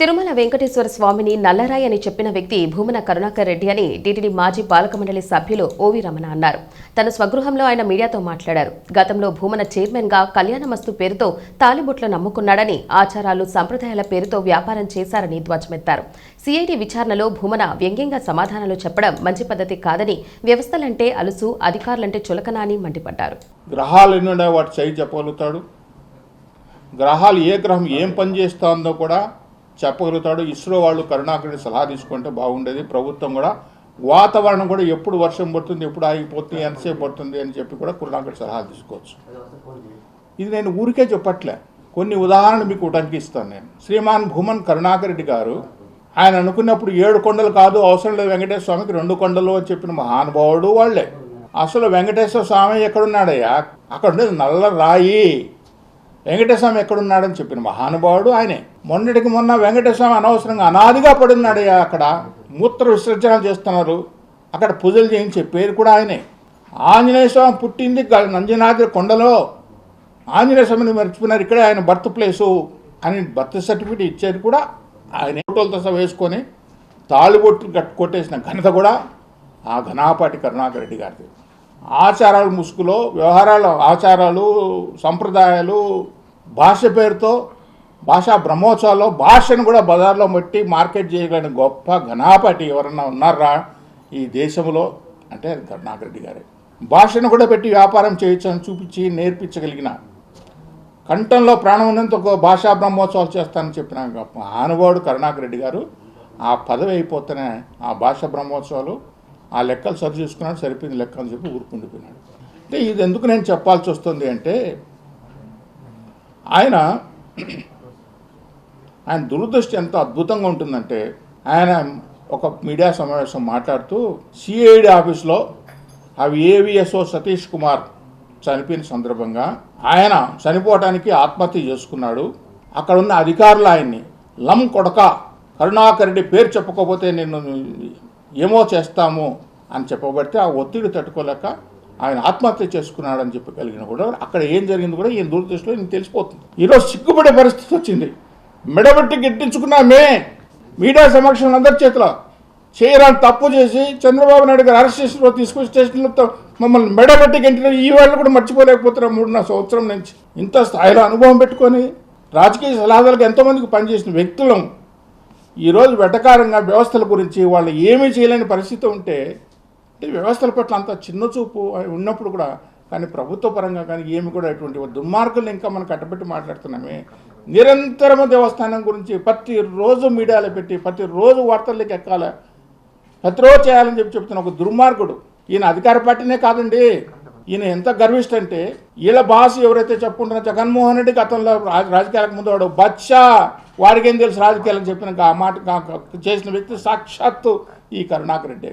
తిరుమల వెంకటేశ్వర స్వామిని నల్లరాయి అని చెప్పిన వ్యక్తి భూమన కరుణాకర్ రెడ్డి అని టీటీడీ మాజీ పాలక మండలి సభ్యులు ఓవి రమణ అన్నారు. తన స్వగృహంలో ఆయన మీడియాతో మాట్లాడారు. గతంలో భూమన చైర్మన్గా కళ్యాణమస్తు పేరుతో తాలిబొట్లు నమ్ముకున్నాడని ఆచారాలు సంప్రదాయాల పేరుతో వ్యాపారం చేశారని ధ్వజమెత్తారు. సిఐడి విచారణలో భూమన వ్యంగ్యంగా సమాధానాలు చెప్పడం మంచి పద్ధతి కాదని వ్యవస్థలంటే అలుసు అధికారులంటే చులకన అని మండిపడ్డారు. గ్రహాలు వాటి చెప్పగలుగుతాడు? గ్రహాలు ఏ గ్రహం ఏం పనిచేస్తుందో కూడా చెప్పగలుగుతాడు. ఇస్రో వాళ్ళు కరుణాకరుడి సలహా తీసుకుంటే బాగుండేది. ప్రభుత్వం కూడా వాతావరణం కూడా ఎప్పుడు వర్షం పడుతుంది ఎప్పుడు ఆగిపోతుంది ఎంతసేపు పడుతుంది అని చెప్పి కూడా కరుణాకరుడి సలహా తీసుకోవచ్చు. ఇది నేను ఊరికే చెప్పట్లే. కొన్ని ఉదాహరణలు మీకు ఇవ్వడానికి ఇస్తాను నేను. శ్రీమాన్ భూమన్ కరుణాకరెడ్డి గారు ఆయన అనుకున్నప్పుడు ఏడు కొండలు కాదు అవసరం లేదు వెంకటేశ్వర స్వామికి రెండు కొండలు అని చెప్పిన మహానుభావుడు వాళ్ళే. అసలు వెంకటేశ్వర స్వామి ఎక్కడున్నాడయ్యా? అక్కడ ఉండేది నల్ల రాయి వెంకటేశ్వర ఎక్కడున్నాడని చెప్పిన మహానుభావుడు ఆయనే. మొన్నటికి మొన్న వెంకటేశ్వర అనవసరంగా అనాదిగా పడున్నాడు అక్కడ. మూత్ర విసర్జన చేస్తున్నారు. అక్కడ పూజలు చేయించే పేరు కూడా ఆయనే. ఆంజనేయ స్వామి పుట్టింది నంజనాద్రి కొండలో. ఆంజనేయ స్వామిని మర్చిపోయినారు. ఇక్కడే ఆయన బర్త్ ప్లేసు అని బర్త్ సర్టిఫికేట్ ఇచ్చేది కూడా ఆయన. ఫోటోలతో సహా వేసుకొని తాళిబొట్టు కట్ కొట్టేసిన ఘనత కూడా ఆ ఘనాపాటి కరుణాకర్ రెడ్డి గారిది. ఆచారాల ముసుగులో వ్యవహారాల ఆచారాలు సంప్రదాయాలు భాష పేరుతో భాషా బ్రహ్మోత్సవాల్లో భాషను కూడా బజార్లో పెట్టి మార్కెట్ చేయగలిగిన గొప్ప ఘనాపటి ఎవరన్నా ఉన్నారా ఈ దేశంలో? అంటే కరుణాకరెడ్డి రెడ్డి గారే. భాషను కూడా పెట్టి వ్యాపారం చేయొచ్చని చూపించి నేర్పించగలిగిన. కంఠంలో ప్రాణం ఉన్నంత ఒక భాషా బ్రహ్మోత్సవాలు చేస్తానని చెప్పిన గొప్ప ఆనుభావుడు రెడ్డి గారు. ఆ పదవి అయిపోతేనే ఆ భాష బ్రహ్మోత్సవాలు ఆ లెక్కలు సరి చూసుకున్నాడు సరిపోయింది లెక్క అని చెప్పి ఊరుకుండిపోయినాడు. అంటే ఇది ఎందుకు నేను చెప్పాల్సి వస్తుంది అంటే ఆయన ఆయన దురదృష్టి ఎంత అద్భుతంగా ఉంటుందంటే ఆయన ఒక మీడియా సమావేశం మాట్లాడుతూ సిఐడి ఆఫీస్లో అవి ఏవిఎస్ఓ సతీష్ కుమార్ చనిపోయిన సందర్భంగా ఆయన చనిపోవటానికి ఆత్మహత్య చేసుకున్నాడు. అక్కడ ఉన్న అధికారులు ఆయన్ని లం కొడక కరుణాకర్ రెడ్డి పేరు చెప్పకపోతే నేను ఏమో చేస్తాము అని చెప్పబడితే ఆ ఒత్తిడి తట్టుకోలేక ఆయన ఆత్మహత్య చేసుకున్నాడని చెప్పి కలిగిన కూడా అక్కడ ఏం జరిగింది కూడా ఈయన దూరదృష్టిలో ఈయన తెలిసిపోతుంది. ఈరోజు సిగ్గుపడే పరిస్థితి వచ్చింది. మెడబెట్టి గిట్టించుకున్నామే మీడియా సమక్షంలో అందరి చేతిలో చేయరాని తప్పు చేసి చంద్రబాబు నాయుడు గారు అరెస్ట్ చేసిన తీసుకొచ్చి స్టేషన్లో మమ్మల్ని మెడబెట్టి గంటిన ఈ వాళ్ళు కూడా మర్చిపోలేకపోతున్నాం మూడున్నర సంవత్సరం నుంచి. ఇంత స్థాయిలో అనుభవం పెట్టుకొని రాజకీయ సలహాదారులకు ఎంతోమందికి పనిచేసిన వ్యక్తులం ఈరోజు వెటకారంగా వ్యవస్థల గురించి వాళ్ళు ఏమీ చేయలేని పరిస్థితి ఉంటే అంటే వ్యవస్థల పట్ల అంత చిన్న చూపు ఉన్నప్పుడు కూడా కానీ ప్రభుత్వ పరంగా కానీ ఏమి కూడా ఎటువంటి దుర్మార్గులు ఇంకా మనం కట్టబెట్టి మాట్లాడుతున్నామే. నిరంతరము దేవస్థానం గురించి ప్రతిరోజు మీడియాలో పెట్టి ప్రతిరోజు వార్తల్లోకి ఎక్కాల. ప్రతిరోజు చేయాలని చెప్పి చెప్తున్న ఒక దుర్మార్గుడు. ఈయన అధికార పార్టీనే కాదండి. ఈయన ఎంత గర్విష్ట అంటే వీళ్ళ భాష ఎవరైతే చెప్పుకుంటున్నారో జగన్మోహన్ రెడ్డి గతంలో రాజ- రాజకీయాలకు ముందు వాడు బచ్చా. వాడికి ఏం తెలుసు రాజకీయాలని చెప్పిన ఆ మాట చేసిన వ్యక్తి సాక్షాత్తు ఈ కరుణాకర్ రెడ్డి.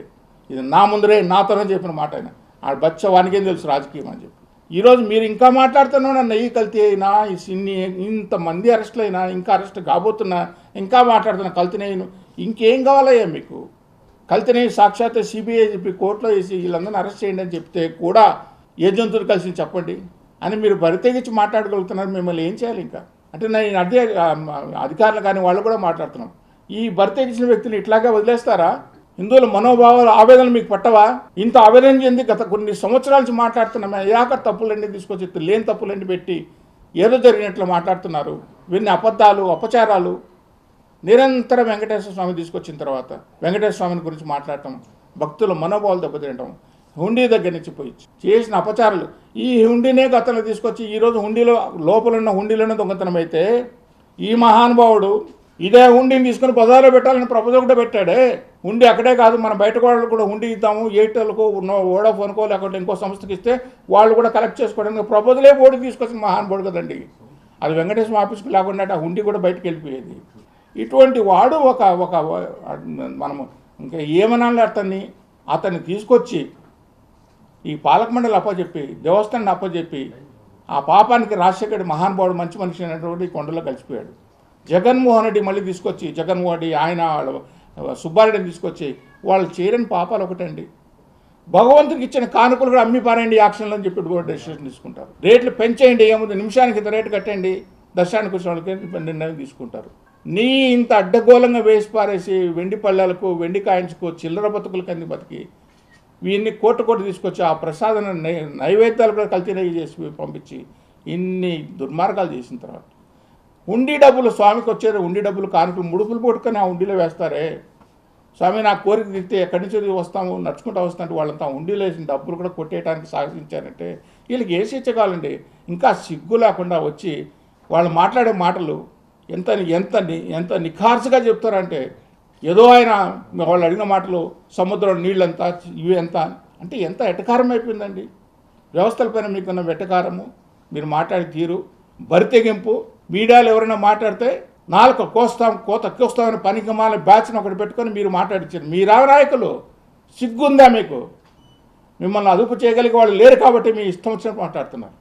ఇది నా ముందరే నాతోనే చెప్పిన మాట ఆయన. ఆ బచ్చ వానికేం తెలుసు రాజకీయం అని చెప్పి. ఈరోజు మీరు ఇంకా మాట్లాడుతున్నావు నన్ను ఈ కల్తీ అయినా ఈ సిన్ని ఇంతమంది అరెస్టులు అయినా ఇంకా అరెస్ట్ కాబోతున్నా ఇంకా మాట్లాడుతున్నా కల్తీ ఇంకేం కావాలయ్యా మీకు? కలితేనే సాక్షాత్ సిబిఐ చెప్పి కోర్టులో వేసి వీళ్ళందరినీ అరెస్ట్ చేయండి అని చెప్తే కూడా ఏ జంతువులు కలిసి చెప్పండి అని మీరు బరితెగించి మాట్లాడగలుగుతున్నారు. మిమ్మల్ని ఏం చేయాలి ఇంకా? అంటే నేను అదే అధికారులు కానీ వాళ్ళు కూడా మాట్లాడుతున్నాం. ఈ భర్త ఇచ్చిన వ్యక్తిని ఇట్లాగే వదిలేస్తారా? హిందువుల మనోభావాలు ఆవేదన మీకు పట్టవా? ఇంత ఆవేదన చెంది గత కొన్ని సంవత్సరాల నుంచి మాట్లాడుతున్నామే అయ్యాక తప్పులన్నీ తీసుకొచ్చి లేని తప్పులన్నీ పెట్టి ఏదో జరిగినట్లు మాట్లాడుతున్నారు. వీరిని అబద్ధాలు అపచారాలు. నిరంతరం వెంకటేశ్వర స్వామి తీసుకొచ్చిన తర్వాత వెంకటేశ్వర స్వామిని గురించి మాట్లాడటం భక్తుల మనోభావాలు దెబ్బతినటం హుండీ దగ్గర నుంచి పోయి చేసిన అపచారాలు. ఈ హుండీనే గతంలో తీసుకొచ్చి ఈరోజు హుండీలో లోపల ఉన్న హుండీలోనే దొంగతనం అయితే ఈ మహానుభావుడు ఇదే హుండీని తీసుకొని బజార్లో పెట్టాలని ప్రపోజల్ కూడా పెట్టాడే. హుండీ అక్కడే కాదు మన బయట వాళ్ళు కూడా హుండీ ఇద్దాము ఎయిర్టెల్కు ఓడాఫోన్కో లేకపోతే ఇంకో సంస్థకి ఇస్తే వాళ్ళు కూడా కలెక్ట్ చేసుకోవడానికి ప్రపోజలే బోర్డు తీసుకొచ్చిన మహానుభావుడు కదండి. అది వెంకటేశ్వర ఆఫీస్కి లేకుండా ఆ హుండీ కూడా బయటకు వెళ్ళిపోయేది. ఇటువంటి వాడు ఒక ఒక మనము ఇంకా ఏమనాలి అతన్ని? అతన్ని తీసుకొచ్చి ఈ పాలక మండలి అప్పచెప్పి దేవస్థానాన్ని అప్పచెప్పి ఆ పాపానికి రాజశేఖరుడు మహానుభావుడు మంచి మనిషి అనేటువంటి కొండలో కలిసిపోయాడు. జగన్మోహన్ రెడ్డి మళ్ళీ తీసుకొచ్చి జగన్మోహన్ రెడ్డి ఆయన వాళ్ళ సుబ్బారెడ్డిని తీసుకొచ్చి వాళ్ళు చేయని పాపాలు ఒకటండి. భగవంతుడికి ఇచ్చిన కానుకలు కూడా అమ్మి పారేయండి యాక్షన్లు అని చెప్పి కూడా డెసిషన్ తీసుకుంటారు. రేట్లు పెంచేయండి ఏముంది నిమిషానికి ఇంత రేటు కట్టండి దర్శనానికి వచ్చిన వాళ్ళకి నిర్ణయం తీసుకుంటారు. నీ ఇంత అడ్డగోళంగా వేసి పారేసి వెండి పళ్ళాలకు వెండి కాయించుకో చిల్లర బతుకుల అంది బతికి వీన్ని కోట కోటి తీసుకొచ్చి ఆ ప్రసాదన నై- నైవేద్యాలు కూడా కల్తీ చేసి పంపించి ఇన్ని దుర్మార్గాలు చేసిన తర్వాత. ఉండి డబ్బులు స్వామికి వచ్చేది ఉండి డబ్బులు కానుకలు ముడుపులు పట్టుకొని ఆ ఉండిలో వేస్తారే? స్వామి నా కోరిక తీస్తే ఎక్కడి నుంచి వస్తాము? నడుచుకుంటూ వస్తుంటే వాళ్ళంతా ఉండిలో వేసిన డబ్బులు కూడా కొట్టేయడానికి సాహసించారంటే వీళ్ళకి ఏ శిక్ష కావాలండి? ఇంకా సిగ్గు లేకుండా వచ్చి వాళ్ళు మాట్లాడే మాటలు ఎంత ఎంత ఎంత నిఖార్సుగా చెప్తారంటే ఏదో ఆయన వాళ్ళు అడిగిన మాటలు సముద్రం నీళ్ళంతా ఇవి ఎంత అంటే ఎంత ఎటకారం అయిపోయిందండి? వ్యవస్థలపైన మీకున్న వెటకారము మీరు మాట్లాడే తీరు. బరితెగింపు మీడియాలో ఎవరైనా మాట్లాడితే నాలుక కోస్తాం కోత కోస్తామని పనికి మాల బ్యాచ్ని ఒకటి పెట్టుకొని మీరు మాట్లాడించారు మీ నాయకులు సిగ్గుందా మీకు? మిమ్మల్ని అదుపు చేయగలిగే వాళ్ళు లేరు కాబట్టి మీ ఇష్టం వచ్చినట్టు మాట్లాడుతున్నారు.